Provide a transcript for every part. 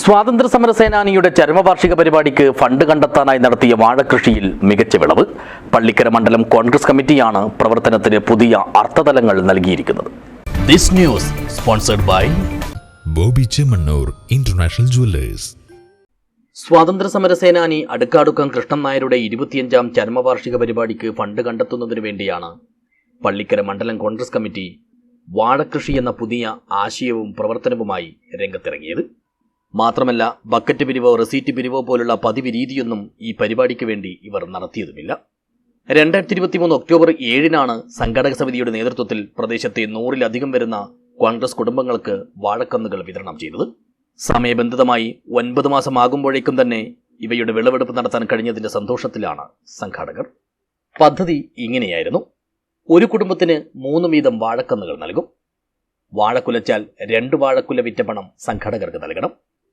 സ്വാതന്ത്ര്യ സമര സേനാനിയുടെ ചരമവാർഷിക പരിപാടിക്ക് ഫണ്ട് കണ്ടെത്താനായി നടത്തിയ വാഴകൃഷിയിൽ മികച്ച വിളവ്. പള്ളിക്കര മണ്ഡലം കോൺഗ്രസ് കമ്മിറ്റിയാണ് പ്രവർത്തനത്തിന് പുതിയ അർത്ഥതലങ്ങൾ നൽകിയിരിക്കുന്നത്. This news sponsored by Bobby Chemmanur international jewellers. സ്വാതന്ത്ര്യ സമര സേനാനി അടുക്കാടുക്കം കൃഷ്ണൻ നായരുടെ ഇരുപത്തിയഞ്ചാം ചരമവാർഷിക പരിപാടിക്ക് ഫണ്ട് കണ്ടെത്തുന്നതിനു വേണ്ടിയാണ് പള്ളിക്കര മണ്ഡലം കോൺഗ്രസ് കമ്മിറ്റി വാഴകൃഷി എന്ന പുതിയ ആശയവും പ്രവർത്തനവുമായി രംഗത്തിറങ്ങിയത്. മാത്രമല്ല ബക്കറ്റ് പിരിവോ റെസീറ്റ് പിരിവോ പോലുള്ള പതിവ് രീതിയൊന്നും ഈ പരിപാടിക്ക് വേണ്ടി ഇവർ നടത്തിയതുമില്ല. രണ്ടായിരത്തി ഇരുപത്തിമൂന്ന് ഒക്ടോബർ ഏഴിനാണ് സംഘാടക സമിതിയുടെ നേതൃത്വത്തിൽ പ്രദേശത്തെ നൂറിലധികം വരുന്ന കോൺഗ്രസ് കുടുംബങ്ങൾക്ക് വാഴക്കന്നുകൾ വിതരണം ചെയ്തത്. സമയബന്ധിതമായി ഒൻപത് മാസമാകുമ്പോഴേക്കും തന്നെ ഇവയുടെ വിളവെടുപ്പ് നടത്താൻ കഴിഞ്ഞതിന്റെ സന്തോഷത്തിലാണ് സംഘാടകർ. പദ്ധതി ഇങ്ങനെയായിരുന്നു. ഒരു കുടുംബത്തിന് മൂന്ന് വീതം വാഴക്കന്നുകൾ നൽകും. വാഴക്കുലച്ചാൽ രണ്ട് വാഴക്കുല വിറ്റ പണം സംഘാടകർക്ക് നൽകണം.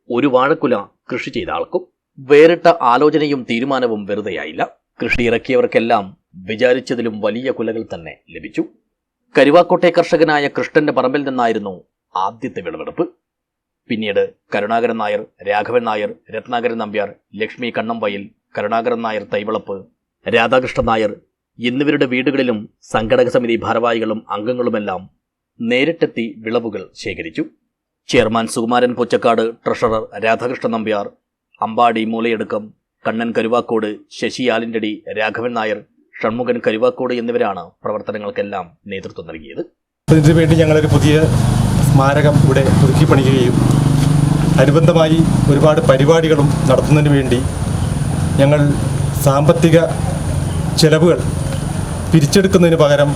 ഒരു വാഴക്കുല കൃഷി ചെയ്ത ആൾക്കും വേറിട്ട ആലോചനയും തീരുമാനവും വെറുതെയായില്ല. കൃഷി ഇറക്കിയവർക്കെല്ലാം വിചാരിച്ചതിലും വലിയ കുലകൾ തന്നെ ലഭിച്ചു. കരുവാക്കോട്ടെ കർഷകനായ കൃഷ്ണന്റെ പറമ്പിൽ നിന്നായിരുന്നു ആദ്യത്തെ വിളവെടുപ്പ്. പിന്നീട് കരുണാകരൻ നായർ രാഘവൻ നായർ രത്നാകരൻ നമ്പ്യാർ ലക്ഷ്മി കണ്ണംവയൽ കരുണാകരൻ നായർ തൈവളപ്പ് രാധാകൃഷ്ണൻ നായർ എന്നിവരുടെ വീടുകളിലും സംഘടക സമിതി ഭാരവാഹികളും അംഗങ്ങളുമെല്ലാം നേരിട്ടെത്തി വിളവുകൾ ശേഖരിച്ചു. ചെയർമാൻ സുകുമാരൻ പൊച്ചക്കാട് ട്രഷറർ രാധാകൃഷ്ണൻ നമ്പ്യാർ അമ്പാടി മൂലയെടുക്കം കണ്ണൻ കരുവാക്കോട് ശശി ആലിന്റെടി രാഘവൻ നായർ ഷൺമുഖൻ കരുവാക്കോട് എന്നിവരാണ് പ്രവർത്തനങ്ങൾക്കെല്ലാം നേതൃത്വം നൽകിയത്. ഇതിനുവേണ്ടി ഞങ്ങളൊരു പുതിയ സ്മാരകം ഇവിടെ പുതുക്കി അനുബന്ധമായി ഒരുപാട് പരിപാടികളും നടത്തുന്നതിന് വേണ്ടി ഞങ്ങൾ സാമ്പത്തിക ചെലവുകൾ പിരിച്ചെടുക്കുന്നതിന് പകരം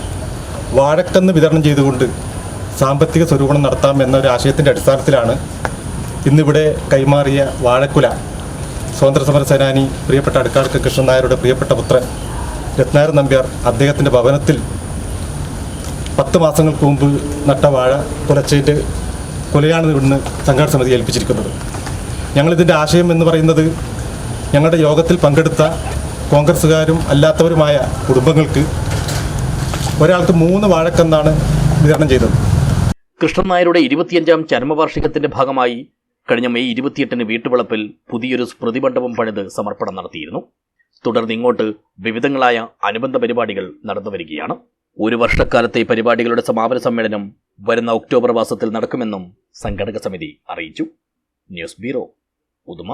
വാഴക്കന്ന് വിതരണം ചെയ്തുകൊണ്ട് സാമ്പത്തിക സ്വരൂപണം നടത്താം എന്നൊരു ആശയത്തിന്റെ അടിസ്ഥാനത്തിലാണ് ഇന്നിവിടെ കൈമാറിയ വാഴക്കുല സ്വാതന്ത്ര്യ സമര സേനാനി പ്രിയപ്പെട്ട അടുക്കാർക്ക് കൃഷ്ണൻ നായരുടെ പ്രിയപ്പെട്ട പുത്രൻ രത്നാകരൻ നമ്പ്യാർ അദ്ദേഹത്തിന്റെ ഭവനത്തിൽ പത്ത് മാസങ്ങൾക്ക് മുമ്പ് നട്ട വാഴ പുലച്ചേറ്റ് കൊലയാണ് ഇവിടുന്ന് സംഘാടന സമിതി ഏൽപ്പിച്ചിരിക്കുന്നത്. ഞങ്ങളിതിന്റെ ആശയം എന്ന് പറയുന്നത് ഞങ്ങളുടെ യോഗത്തിൽ പങ്കെടുത്ത കോൺഗ്രസ്സുകാരും അല്ലാത്തവരുമായ കുടുംബങ്ങൾക്ക് ഒരാൾക്ക് മൂന്ന് വാഴക്കെന്നാണ് വിതരണം ചെയ്തത്. കൃഷ്ണൻ നായരുടെ ഇരുപത്തിയഞ്ചാം ചരമവാർഷികത്തിന്റെ ഭാഗമായി കഴിഞ്ഞ മെയ് ഇരുപത്തിയെട്ടിന് വീട്ടുവളപ്പിൽ പുതിയൊരു സ്മൃതി മണ്ഡപം പണിത് സമർപ്പണം നടത്തിയിരുന്നു. തുടർന്ന് ഇങ്ങോട്ട് വിവിധങ്ങളായ അനുബന്ധ പരിപാടികൾ നടന്നു വരികയാണ്. ഒരു വർഷക്കാലത്തെ പരിപാടികളുടെ സമാപന സമ്മേളനം വരുന്ന ഒക്ടോബർ മാസത്തിൽ നടക്കുമെന്നും സംഘടക സമിതി അറിയിച്ചു. News bureau Uduma.